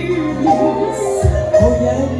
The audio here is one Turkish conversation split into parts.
Oh yeah.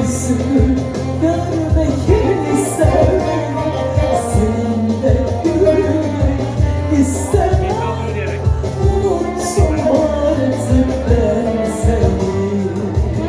yüzünü görmek isterim